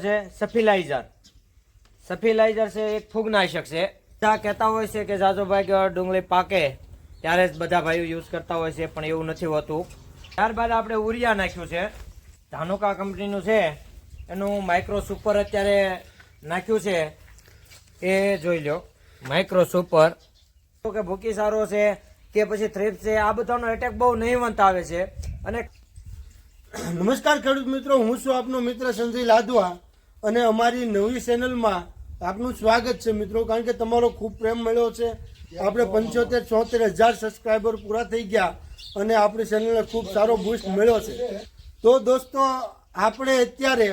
છે સફિલાઇઝર. સફિલાઇઝર છે એક ફૂગનાશક છે. બધા કહેતા હોય છે કે જાજોભાઈ કે ડુંગળી પાકે, ત્યારે જ બધા ભાઈઓ યુઝ કરતા હોય છે, પણ એવું નથી હોતું. ત્યારબાદ આપણે ઉરિયા નાખ્યું છે. ધાનુકા કંપનીનું છે. એનું માઇક્રો સુપર અત્યારે નાખ્યું છે. એ જોઈ લો માઇક્રો સુપર તો કે ભૂકી સારો છે, કે પછી થ્રીપ છે, આ બધાનો એટેક બહુ નહીવંત આવે છે. અને નમસ્કાર ખેડૂત મિત્રો, હું છું આપનો મિત્ર સંજય લાદવા. અને અમારી નવી ચેનલમાં આપનું સ્વાગત છે મિત્રો, કારણ કે તમારો ખૂબ પ્રેમ મળ્યો છે. આપણે પંચોતેર ચોતેર હજાર સબસ્ક્રાઈબર પૂરા થઈ ગયા અને આપણી ચેનલને ખૂબ સારો બૂસ્ટ મળ્યો છે. તો દોસ્તો, આપણે અત્યારે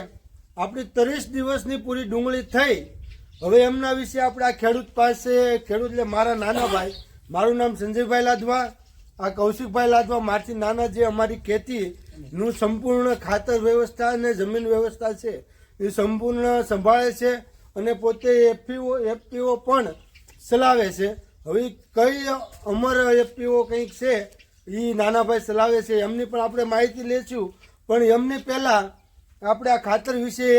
આપણી ત્રીસ દિવસની પૂરી ડુંગળી થઈ. હવે એમના વિશે આપણે આ ખેડૂત પાસે, ખેડૂત એટલે મારા નાના ભાઈ મારું નામ સંજયભાઈ લાદવા આ કૌશિકભાઈ લાદવા મારથી નાના જે અમારી ખેતીનું સંપૂર્ણ ખાતર વ્યવસ્થા અને જમીન વ્યવસ્થા છે એ સંપૂર્ણ સંભાળે છે અને પોતે એફપીઓ એફપીઓ પણ ચલાવે છે. હવે કઈ અમર એફપીઓ કંઈક છે એ નાનાભાઈ ચલાવે છે, એમની પણ આપણે માહિતી લેશું. પણ એમની પહેલાં આપણે આ ખાતર વિશે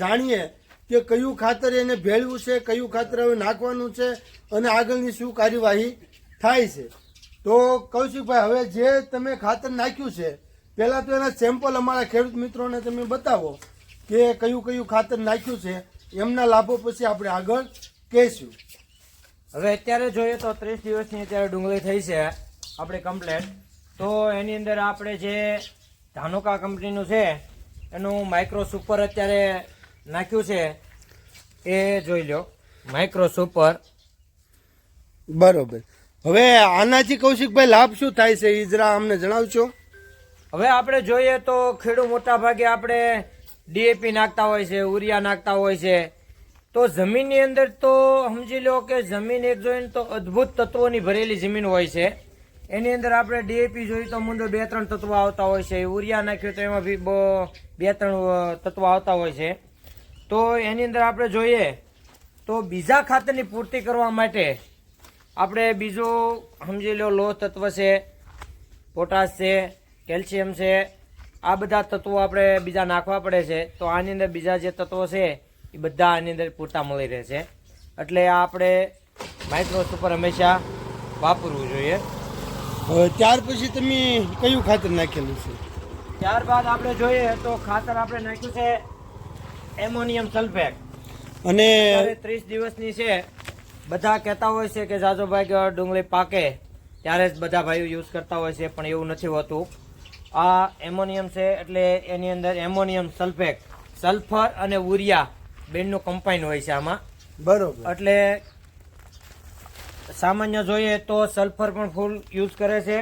જાણીએ કે કયું ખાતર એને ભેળવું છે, કયું ખાતર હવે નાખવાનું છે અને આગળની શું કાર્યવાહી થાય છે. તો કૌશિકભાઈ, હવે જે તમે ખાતર નાખ્યું છે, પહેલાં તો એના સેમ્પલ અમારા ખેડૂત મિત્રોને તમે બતાવો. કે કયું કયું ખાતર નાખ્યું છે એમના લાભો પછી આપણે આગળ કહેશું. હવે અત્યારે જોઈએ તો ત્રીસ દિવસની અત્યારે ડુંગળી થઈ છે આપણે કમ્પ્લેટ. તો એની અંદર આપણે જે ધાનુકા કંપનીનું છે એનું માઇક્રો સુપર અત્યારે નાખ્યું છે એ જોઈ લો માઇક્રો સુપર બરોબર. હવે આનાથી કૌશિકભાઈ લાભ શું થાય છે એ જરા અમને જણાવશો? હવે આપણે જોઈએ તો ખેડૂત મોટા ભાગે આપણે ડીએપી નાખતા હોય છે ઉરિયા નાખતા હોય છે. તો જમીનની અંદર તો સમજી લો કે જમીન એક જોઈએ તો અદ્ભુત તત્વોની ભરેલી જમીન હોય છે. એની અંદર આપણે ડીએપી જોઈએ તો મુંડો બે ત્રણ તત્વો આવતા હોય છે. ઉરિયા નાખ્યું તો એમાં બી બે ત્રણ તત્વો આવતા હોય છે. તો એની અંદર આપણે જોઈએ તો બીજા ખાતરની પૂર્તિ કરવા માટે આપણે બીજું સમજી લો લોહ તત્વ છે, પોટાશ છે, કેલ્શિયમ છે આ બધા તત્વો આપણે બીજા નાખવા પડે છે. તો આની અંદર બીજા જે તત્વો છે એ બધા આની અંદર પૂરતા મળી રહે છે. એટલે આ આપણે માઇક્રોસ ઉપર હંમેશા વાપરવું જોઈએ. ત્યાર પછી તમે કયું ખાતર નાખેલું છે? ત્યારબાદ આપણે જોઈએ તો ખાતર આપણે નાખ્યું છે એમોનિયમ સલ્ફેટ. અને ત્રીસ દિવસની છે બધા કહેતા હોય છે કે જાજોભાઈ ડુંગળી પાકે ત્યારે જ બધા ભાઈઓ યુઝ કરતા હોય છે પણ એવું નથી હોતું. આ એમોનિયમ છે એટલે એની અંદર એમોનિયમ સલ્ફેટ સલ્ફર અને ઉરિયા બેનનું કમ્પાઇન હોય છે આમાં. બરોબર. એટલે સામાન્ય જોઈએ તો સલ્ફર પણ ફૂલ યુઝ કરે છે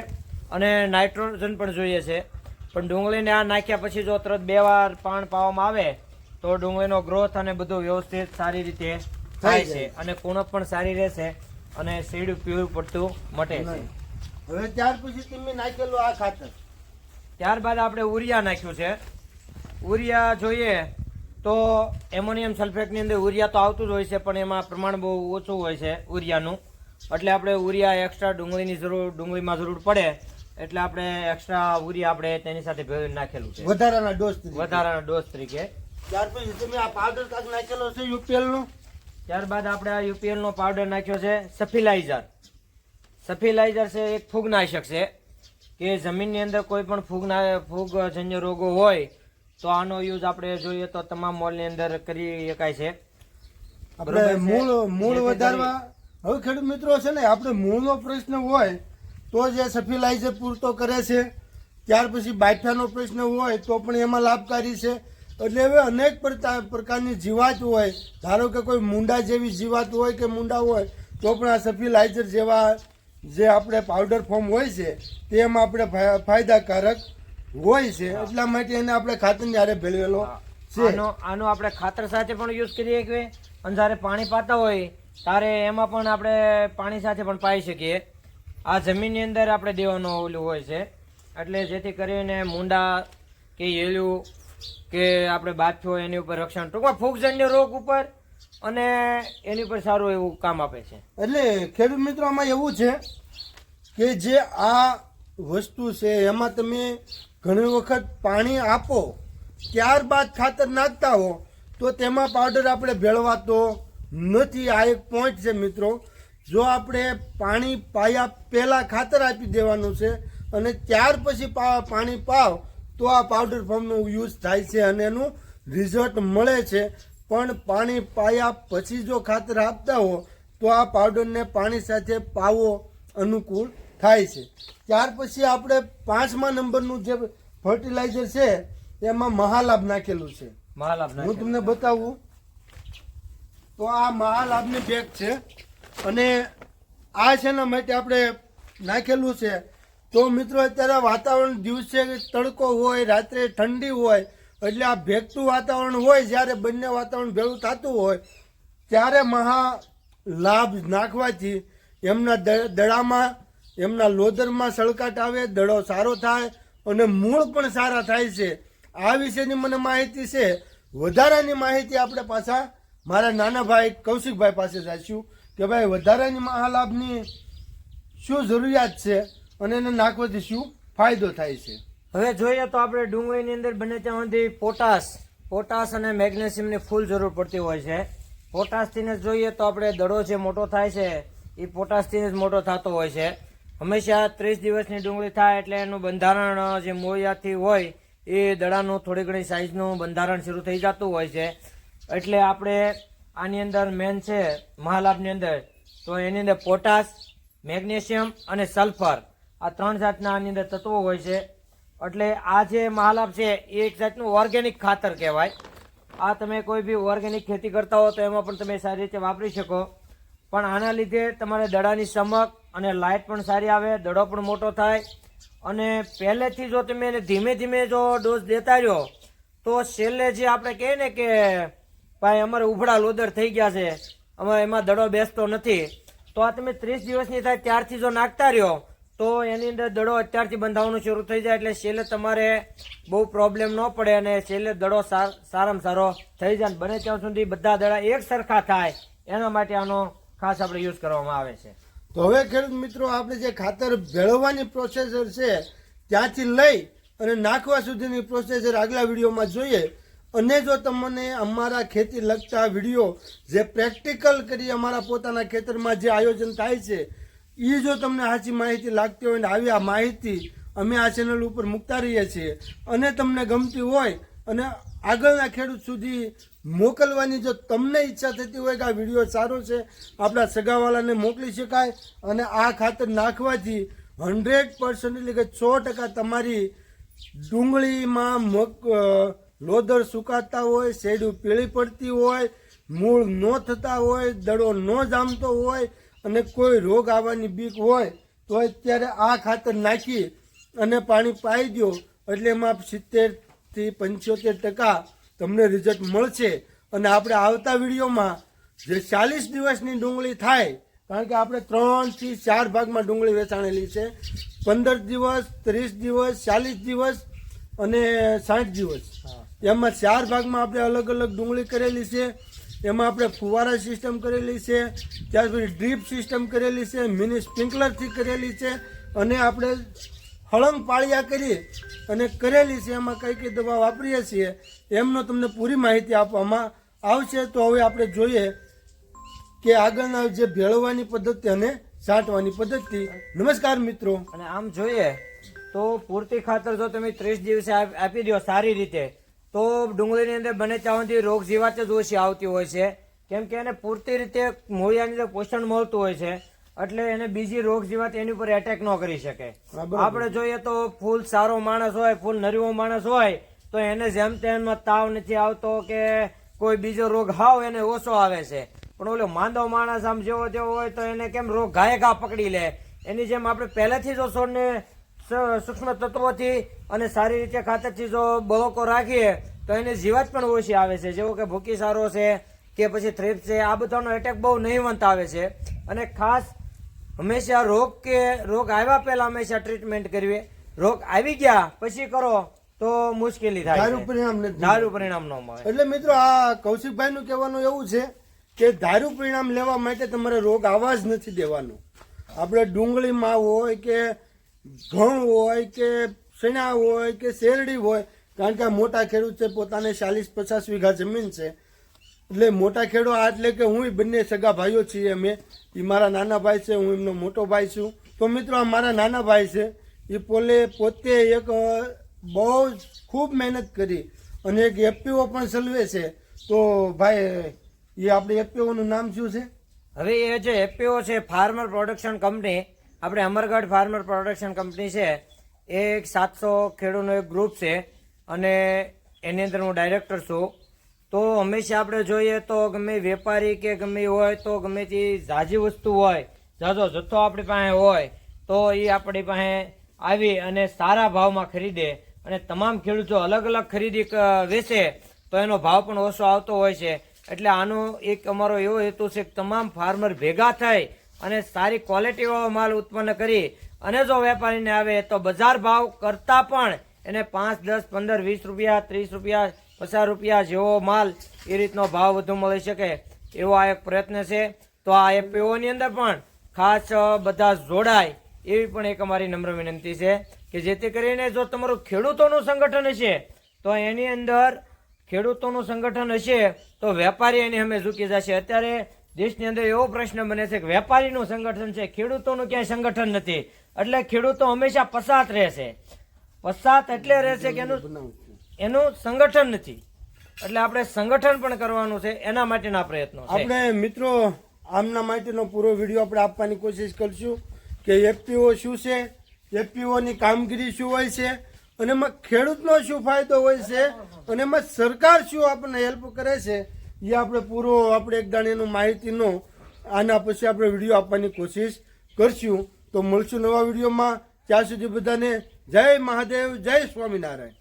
અને નાઇટ્રોજન પણ જોઈએ છે. પણ ડુંગળીને આ નાખ્યા પછી જો તરત બે વાર પાણ પાવામાં આવે તો ડુંગળીનો ગ્રોથ અને બધું વ્યવસ્થિત સારી રીતે થાય છે અને કુણપ પણ સારી રહેશે અને સીડ પીળું પડતું મટે છે. હવે ત્યાર પછી તમે નાખેલું આ ખાતર. ત્યારબાદ આપણે ઉરિયા નાખ્યું છે. ઉરિયા જોઈએ તો એમોનિયમ સલ્ફેટની અંદર ઉરિયા તો આવતું જ હોય છે પણ એમાં પ્રમાણ બહુ ઓછું હોય છે ઉરિયાનું. એટલે આપણે ઉરિયા એક્સ્ટ્રા ડુંગળીની જરૂર ડુંગળીમાં જરૂર પડે એટલે આપણે એક્સ્ટ્રા ઉરિયા આપણે તેની સાથે ભેળવી નાખેલું છે. વધારાના ડોઝ વધારાના ડોઝ તરીકે. ત્યાર પછી તમે આ પાવડર કાક નાખેલો છે યુપીએલ ત્યારબાદ આપણે આ યુપીએલ નો પાવડર નાખ્યો છે સફિલાઇઝર. સફિલાઇઝર છે એક ફૂગનાશક છે. કે જમીનની અંદર કોઈ પણ ફૂગના ફૂગજન્ય રોગો હોય તો આનો યુઝ આપણે જોઈએ તો તમામ મોલની અંદર કરી શકાય છે. આપણે મૂળ મૂળ વધારવા હવે ખેડૂત મિત્રો છે ને આપણે મૂળનો પ્રશ્ન હોય તો જે સફિલાઇઝર પૂરતો કરે છે ત્યાર પછી બાફિયાનો પ્રશ્ન હોય તો પણ એમાં લાભકારી છે. એટલે હવે અનેક પ્રકારની જીવાત હોય ધારો કે કોઈ મુંડા જેવી જીવાત હોય કે મુંડા હોય તો પણ આ સફિલાઇઝર જેવા જે આપણે પાવડર ફોર્મ હોય છે તેમ આપણે ફાયદાકારક હોય છે. એટલા માટે એને આપણે ખાતર જ્યારે ભેળવેલો છે. આનો આનો આપણે ખાતર સાથે પણ યુઝ કરી શકીએ અને જ્યારે પાણી પાતા હોય ત્યારે એમાં પણ આપણે પાણી સાથે પણ પાઈ શકીએ. આ જમીનની અંદર આપણે દેવાનો ઓલું હોય છે. એટલે જેથી કરીને મુંડા કે યેલું કે આપણે બાથો એની ઉપર રક્ષણ. ટૂંકમાં ફૂગજન્ય રોગ ઉપર અને એની પર સારું એવું કામ આપે છે. એટલે ખેડૂત મિત્રો, આમાં એવું છે કે જે આ વસ્તુ છે, એમાં તમે ઘણી વખત પાણી આપો ત્યારબાદ ખાતર નાખતા હો, તો તેમાં પાવડર આપણે ભેળવાતો નથી. આ એક પોઈન્ટ છે મિત્રો. જો આપણે પાણી પાયા પહેલાં ખાતર આપી દેવાનું છે અને ત્યાર પછી પાણી પાવ, તો આ પાવડર ફોર્મનો યુઝ થાય છે અને એનું રિઝલ્ટ મળે છે. પણ પાણી પાયા પછી જો ખાતર આપતા હો તો આ પાવડરને પાણી સાથે પાવો અનુકૂળ થાય છે. ત્યાર પછી આપણે પાંચમા નંબરનું જે ફર્ટિલાઇઝર છે એમાં મહાલાભ નાખેલું છે. મહાલાભ હું તમને બતાવું. તો આ મહાલાભની બેગ છે અને આ છે એના માટે આપણે નાખેલું છે? તો મિત્રો અત્યારે વાતાવરણ દિવસે તડકો હોય રાત્રે ઠંડી હોય એટલે આ ભેગતું વાતાવરણ હોય, જ્યારે બંને વાતાવરણ ભેગું થતું હોય, ત્યારે મહા લાભ નાખવાથી એમના દડામાં, એમના લોધરમાં સળકાટ આવે, દડો સારો થાય અને મૂળ પણ સારા થાય છે. આ વિશેની મને માહિતી છે. વધારાની માહિતી આપણે પાછા મારા નાના ભાઈ કૌશિકભાઈ પાસે જઈશું કે ભાઈ, વધારાની મહાલાભની શું જરૂરિયાત છે અને એને નાખવાથી શું ફાયદો થાય છે? હવે જોઈએ તો આપણે ડુંગળીની અંદર બને ત્યાં સુધી પોટાશ પોટાશ અને મેગ્નેશિયમની ફૂલ જરૂર પડતી હોય છે. પોટાશથી જ જોઈએ તો આપણે દડો જે મોટો થાય છે એ પોટાશથી જ મોટો થતો હોય છે. હંમેશા ત્રીસ દિવસની ડુંગળી થાય એટલે એનું બંધારણ, જે મોયાથી હોય, એ દડાનું થોડી ઘણી સાઇઝનું બંધારણ શરૂ થઈ જતું હોય છે. એટલે આપણે આની અંદર મેન છે મહાલાભની અંદર, તો એની અંદર પોટાશ, મેગ્નેશિયમ અને સલ્ફર આ ત્રણ જાતના આની અંદર તત્વો હોય છે. એટલે આ જે મહાલાભ છે, એ એક જાતનું ઓર્ગેનિક ખાતર કહેવાય. આ તમે કોઈ બી ઓર્ગેનિક ખેતી કરતા હો, તો એમાં પણ તમે સારી રીતે વાપરી શકો. પણ આના લીધે તમારે દડાની ચમક અને લાઇટ પણ સારી આવે, દડો પણ મોટો થાય. અને પહેલેથી જો તમે એને ધીમે ધીમે જો ડોઝ દેતા રહ્યો, તો છેલ્લે જે આપણે કહીએ ને કે ભાઈ અમારે ઉભડા લોદર થઈ ગયા છે, અમારે એમાં દડો બેસતો નથી. તો આ તમે ત્રીસ દિવસની થાય ત્યારથી જો નાખતા રહ્યો તો એની અંદર દડો અત્યારથી બંધાવવાનું શરૂ થઈ જાય એટલે છેલ્લે તમારે બહુ પ્રોબ્લેમ ન પડે અને છેલ્લે દડો સાર- સારામાં સારો થઈ જાય બને ત્યાં સુધી બધા દડા એક સરખા થાય. એના માટે આનો ખાસ આપણે યુઝ કરવામાં આવે છે. તો હવે ખેડૂત મિત્રો, આપણે જે ખાતર ભેળવવાની પ્રોસેસર છે, ત્યાંથી લઈ અને નાખવા સુધીની પ્રોસેસર આગલા વિડીયોમાં જોઈએ. અને જો તમને અમારા ખેતી લગતા વીડિયો જે પ્રેક્ટિકલ કરી અમારા પોતાના ખેતરમાં જે આયોજન થાય છે એ જો તમને સાચી માહિતી લાગતી હોય ને આવી આ માહિતી અમે આ ચેનલ ઉપર મૂકતા રહીએ છીએ. અને તમને ગમતી હોય અને આગળના ખેડૂત સુધી મોકલવાની જો તમને ઈચ્છા થતી હોય કે આ વીડિયો સારો છે, આપણા સગાવાલાને મોકલી શકાય અને આ ખાતર નાખવાથી હંડ્રેડ પર્સન્ટ એટલે કે સો ટકા તમારી ડુંગળીમાં મગ લોદર સુકાતા હોય શેડું પીળી પડતી હોય, મૂળ ન થતા હોય, દડો ન જામતો હોય અને કોઈ રોગ આવવાની બીક હોય તો અત્યારે આ ખાતર નાખી અને પાણી પાઈ દો. એટલે એમાં સિત્તેરથી પંચોતેર ટકા તમને રિઝલ્ટ મળશે. અને આપણે આવતા વિડીયોમાં જે ચાલીસ દિવસની ડુંગળી થાય કારણ કે આપણે ત્રણથી ચાર ભાગમાં ડુંગળી વેચાણેલી છે. પંદર દિવસ ત્રીસ દિવસ ચાલીસ દિવસ અને સાઠ દિવસ. એમાં ચાર ભાગમાં આપણે અલગ અલગ ડુંગળી કરેલી છે. એમાં આપણે ફુવારા સિસ્ટમ કરેલી છે, ત્યાર પછી ડ્રીપ સિસ્ટમ કરેલી છે, મિની સ્પ્રિંકલરથી કરેલી છે, અને આપણે હળંગ પાળિયા કરી અને કરેલી છે, એમાં કઈ કઈ દવા વાપરીએ છીએ, એમનો તમને પૂરી માહિતી આપવામાં આવશે. તો હવે આપણે જોઈએ કે આગળના જે ભેળવવાની પદ્ધતિ અને છાંટવાની પદ્ધતિ. નમસ્કાર મિત્રો. અને આમ જોઈએ તો પૂરતી ખાતર જો તમે ત્રીસ દિવસે આપ- દો સારી રીતે તો ડુંગળીની અંદર બને ત્યાં સુધી રોગ જીવાત જ ઓછી આવતી હોય છે. કેમ કે એને પૂરતી રીતે મૂળિયાની અંદર પોષણ મળતું હોય છે એટલે એને બીજી રોગ જીવાત એની ઉપર એટેક ન કરી શકે. આપણે જોઈએ તો ફૂલ સારો માણસ હોય ફૂલ નરીવો માણસ હોય તો એને જેમ તેમ તાવ નથી આવતો કે કોઈ બીજો રોગ હાવ એને ઓછો આવે છે. પણ ઓલો માંદો માણસ આમ જેવો જેવો હોય તો એને કેમ રોગ ગાયકા ઘા પકડી લે? એની જેમ આપણે પહેલેથી જો છોડને સૂક્ષ્મ તત્વોથી અને સારી રીતે ખાતરથી જો બળકો રાખીએ તો એને જીવાત પણ ઓછી આવે છે. જેવો કે ભૂકી સારો છે કે પછી થ્રીપ છે આ બધાનો એટેક બહુ નહીવંત આવે છે. અને ખાસ હંમેશા રોગ કે રોગ આવ્યા પહેલા હંમેશા ટ્રીટમેન્ટ કરવી. રોગ આવી ગયા પછી કરો તો મુશ્કેલી થાય દારૂ પરિણામ દારૂ ધારું પરિણામ ન મળે. એટલે મિત્રો આ કૌશિકભાઈ નું કહેવાનું એવું છે કે દારૂ પરિણામ લેવા માટે તમારે રોગ આવવા જ નથી દેવાનો. આપણે ડુંગળીમાં હોય કે ઘઉં હોય કે ચણા હોય કે શેરડી હોય, કારણ કે આ મોટા ખેડૂત છે, પોતાને ચાલીસ પચાસ વીઘા જમીન છે. એટલે મોટા ખેડૂત આ એટલે કે હું બંને સગા ભાઈઓ છીએ અમે. એ મારા નાના ભાઈ છે, હું એમનો મોટો ભાઈ છું. તો મિત્રો, આ મારા નાના ભાઈ છે એ પોલે પોતે એક બહુ જ ખૂબ મહેનત કરી અને એક એફપીઓ પણ ચલવે છે. તો ભાઈ એ આપણે એફપીઓનું નામ શું છે? હવે એ જે એફપીઓ છે, ફાર્મર પ્રોડક્શન કંપની આપણે અમરગઢ ફાર્મર પ્રોડક્શન કંપની છે. એ એક સાતસો ખેડૂતનું એક ગ્રુપ છે અને એની અંદર હું ડાયરેક્ટર છું. તો હંમેશા આપણે જોઈએ તો ગમે વેપારી કે ગમે હોય તો ગમે તે ઝાઝી વસ્તુ હોય, ઝાઝો જથ્થો આપણી પાસે હોય, તો એ આપણી પાસે આવી અને સારા ભાવમાં ખરીદે. અને તમામ ખેડૂતો અલગ અલગ ખરીદી વેચે, તો એનો ભાવ પણ ઓછો આવતો હોય છે. એટલે આનો એક અમારો એવો હેતુ છે કે તમામ ફાર્મર ભેગા થઈ અને સારી ક્વોલિટીવાળો માલ ઉત્પન્ન કરી અને જો વેપારીને આવે તો બજાર ભાવ કરતાં પણ એને પાંચ, દસ, પંદર, વીસ રૂપિયા, ત્રીસ રૂપિયા, પચાસ રૂપિયા જેવો માલ એ રીતનો ભાવ વધુ મળી શકે એવો આ એક પ્રયત્ન છે. તો આ એફપીઓની અંદર પણ ખાસ બધા જોડાય એવી પણ એક અમારી નમ્ર વિનંતી છે કે જેથી કરીને જો તમારું ખેડૂતોનું સંગઠન હશે તો એની અંદર ખેડૂતોનું સંગઠન હશે તો વેપારી એની અમે ઝૂકી જશે. અત્યારે દેશની અંદર એવો પ્રશ્ન બને છે કે વેપારીનું સંગઠન છે, ખેડૂતોનું ક્યાંય સંગઠન નથી. એટલે ખેડૂતો હંમેશા પસાત રહેશે. પસાત એટલે રહેશે કે એનું એનું સંગઠન નથી. એટલે આપણે સંગઠન પણ કરવાનું છે, એના માટેના પ્રયત્નો આપણે મિત્રો, આમના માટેનો પૂરો વીડિયો આપણે આપવાની કોશિશ કરશું કે એફપીઓ શું છે, એફપીઓની કામગીરી શું હોય છે, અને એમાં ખેડૂતનો શું ફાયદો હોય છે, અને એમાં સરકાર શું આપણને હેલ્પ કરે છે એ આપણે પૂરો આપણે એક દાણીનું માહિતીનો આના પછી આપણે વીડિયો આપવાની કોશિશ કરશું. તો મળશું નવા વિડીયોમાં. ત્યાં સુધી બધાને જય મહાદેવ, જય સ્વામિનારાયણ.